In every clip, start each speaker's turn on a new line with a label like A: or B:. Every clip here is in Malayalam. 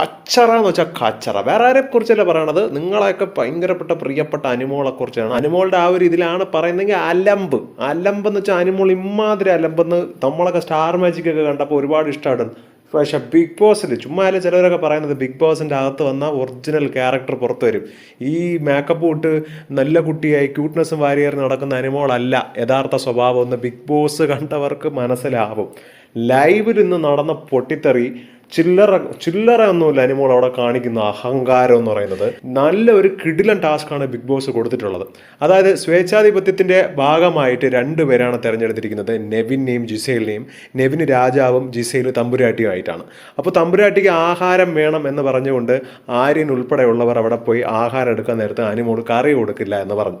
A: കച്ചറ എന്ന് വെച്ചാൽ കച്ചറ. വേറെ ആരെ കുറിച്ചല്ല പറയണത്? നിങ്ങളെയൊക്കെ ഭയങ്കരപ്പെട്ട പ്രിയപ്പെട്ട അനുമോളെ കുറിച്ചാണ്. അനുമോളുടെ ആ ഒരു ഇതിലാണ് പറയുന്നതെങ്കിൽ അലമ്പ്. അലമ്പ് എന്ന് വെച്ചാൽ അനുമോൾ ഇമാതിരി അലമ്പെന്ന് നമ്മളൊക്കെ സ്റ്റാർ മാജിക് ഒക്കെ കണ്ടപ്പോൾ ഒരുപാട് ഇഷ്ടമാണ് പക്ഷെ ബിഗ് ബോസിൽ ചുമ്മാ ചിലവരൊക്കെ പറയുന്നത്? ബിഗ് ബോസിന്റെ അകത്ത് വന്ന ഒറിജിനൽ ക്യാരക്ടർ പുറത്തു വരും. ഈ മേക്കപ്പ് ഇട്ട് നല്ല കുട്ടിയായി ക്യൂട്ട്നെസ്സും വാരിയർ നടക്കുന്ന അനുമോളല്ല. യഥാർത്ഥ സ്വഭാവം എന്ന് ബിഗ് ബോസ് കണ്ടവർക്ക് മനസ്സിലാവും. ലൈവിൽ ഇന്ന് നടന്ന പൊട്ടിത്തെറി ചില്ലറ ചില്ലറ ഒന്നുമില്ല. അനിമോൾ അവിടെ കാണിക്കുന്ന അഹങ്കാരം എന്ന് പറയുന്നത്. നല്ല ഒരു കിടിലൻ ടാസ്ക്കാണ് ബിഗ് ബോസ് കൊടുത്തിട്ടുള്ളത്. അതായത് സ്വേച്ഛാധിപത്യത്തിന്റെ ഭാഗമായിട്ട് രണ്ടുപേരാണ് തെരഞ്ഞെടുത്തിരിക്കുന്നത്. നെവിനെയും ജിസൈലിനെയും. നെവിന് രാജാവും ജിസൈൽ തമ്പുരാട്ടിയുമായിട്ടാണ്. അപ്പോൾ തമ്പുരാട്ടിക്ക് ആഹാരം വേണം എന്ന് പറഞ്ഞുകൊണ്ട് ആര്യൻ ഉൾപ്പെടെയുള്ളവർ അവിടെ പോയി ആഹാരം എടുക്കാൻ നേരത്തെ അനിമോൾ കറി കൊടുക്കില്ല എന്ന് പറഞ്ഞു.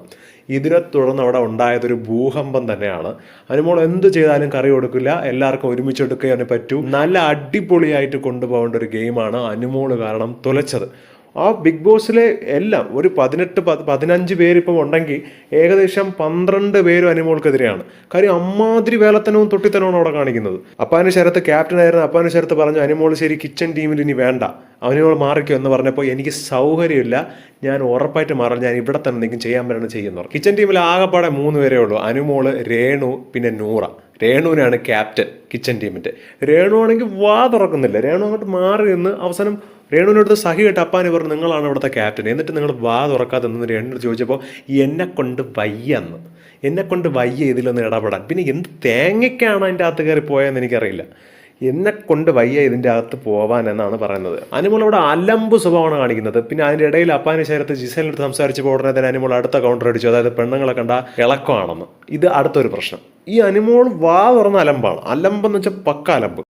A: ഇതിനെ തുടർന്ന് അവിടെ ഉണ്ടായതൊരു ഭൂകമ്പം തന്നെയാണ്. അനിമോൾ എന്ത് ചെയ്താലും കറി കൊടുക്കില്ല. എല്ലാവർക്കും ഒരുമിച്ച് എടുക്കാനേ പറ്റൂ. നല്ല അടിപൊളിയായിട്ട് കൊണ്ടുപോകേണ്ട ഒരു ഗെയിമാണ് അനുമോൾ കാരണം തുലച്ചത്. ആ ബിഗ് ബോസിലെ എല്ലാം ഒരു പതിനെട്ട് പത് പതിനഞ്ച് പേരിപ്പം ഉണ്ടെങ്കിൽ ഏകദേശം പന്ത്രണ്ട് പേരും അനുമോൾക്കെതിരെയാണ്. കാര്യം അമ്മാതിരി വേലത്തനവും തൊട്ടിത്തനവും അവിടെ കാണിക്കുന്നത്. അപ്പാന് ശരത്ത് ക്യാപ്റ്റൻ ആയിരുന്നു അപ്പാന് ശരത്ത് പറഞ്ഞു അനുമോൾ ശരി കിച്ചൺ ടീമിൽ ഇനി വേണ്ട. അവനോട് മാറിക്കോ എന്ന് പറഞ്ഞപ്പോൾ എനിക്ക് സൗകര്യമില്ല. ഞാൻ ഉറപ്പായിട്ട് മാറാം ഞാൻ ഇവിടെ തന്നെ എന്തെങ്കിലും ചെയ്യാൻ പറ്റുന്നത് ചെയ്യുന്നു കിച്ചൺ ടീമിൽ ആകെപ്പാടെ മൂന്ന് പേരേ ഉള്ളൂ. അനുമോൾ രേണു പിന്നെ നൂറ. രേണുവിനാണ് ക്യാപ്റ്റൻ കിച്ചൺ ടീമിന്റെ രേണു ആണെങ്കിൽ വാ തുറക്കുന്നില്ല. രേണു അങ്ങോട്ട് മാറി നിന്ന് അവസാനം രേണുവിനടുത്ത് സഹി കേട്ട് അപ്പാന് പറഞ്ഞു നിങ്ങളാണ് ഇവിടുത്തെ ക്യാപ്റ്റൻ. എന്നിട്ട് നിങ്ങൾ വാ തുറക്കാതെ നിന്ന് രേണുവിനോട് ചോദിച്ചപ്പോൾ എന്നെ കൊണ്ട് വയ്യെന്ന് എന്നെ കൊണ്ട് വയ്യ ഇതിലൊന്ന് ഇടപെടാൻ. പിന്നെ എന്ത് തേങ്ങയ്ക്കാണ് അതിന്റെ അകത്ത് കയറി പോയതെന്ന് എനിക്കറിയില്ല. എന്നെ കൊണ്ട് വയ്യ ഇതിന്റെ അകത്ത് പോവാൻ എന്നാണ് പറയുന്നത്. അനിമോൾ അവിടെ അലമ്പ് സ്വഭാവമാണ് കാണിക്കുന്നത്. പിന്നെ അതിന്റെ ഇടയിൽ അപ്പാനെ ശരത്ത് ജിസലിനടുത്ത് സംസാരിച്ചപ്പോൾ ഉടനെ തന്നെ അനിമോൾ അടുത്ത കൗണ്ടർ അടിച്ചു. അതായത് പെണ്ണുങ്ങളെ കണ്ട ഇളക്കമാണെന്ന്. ഇത് അടുത്തൊരു പ്രശ്നം. ഈ അനിമോൾ വാ തുറന്ന അലമ്പാണ്. അലമ്പെന്ന് വെച്ചാൽ പക്ക അലമ്പ്.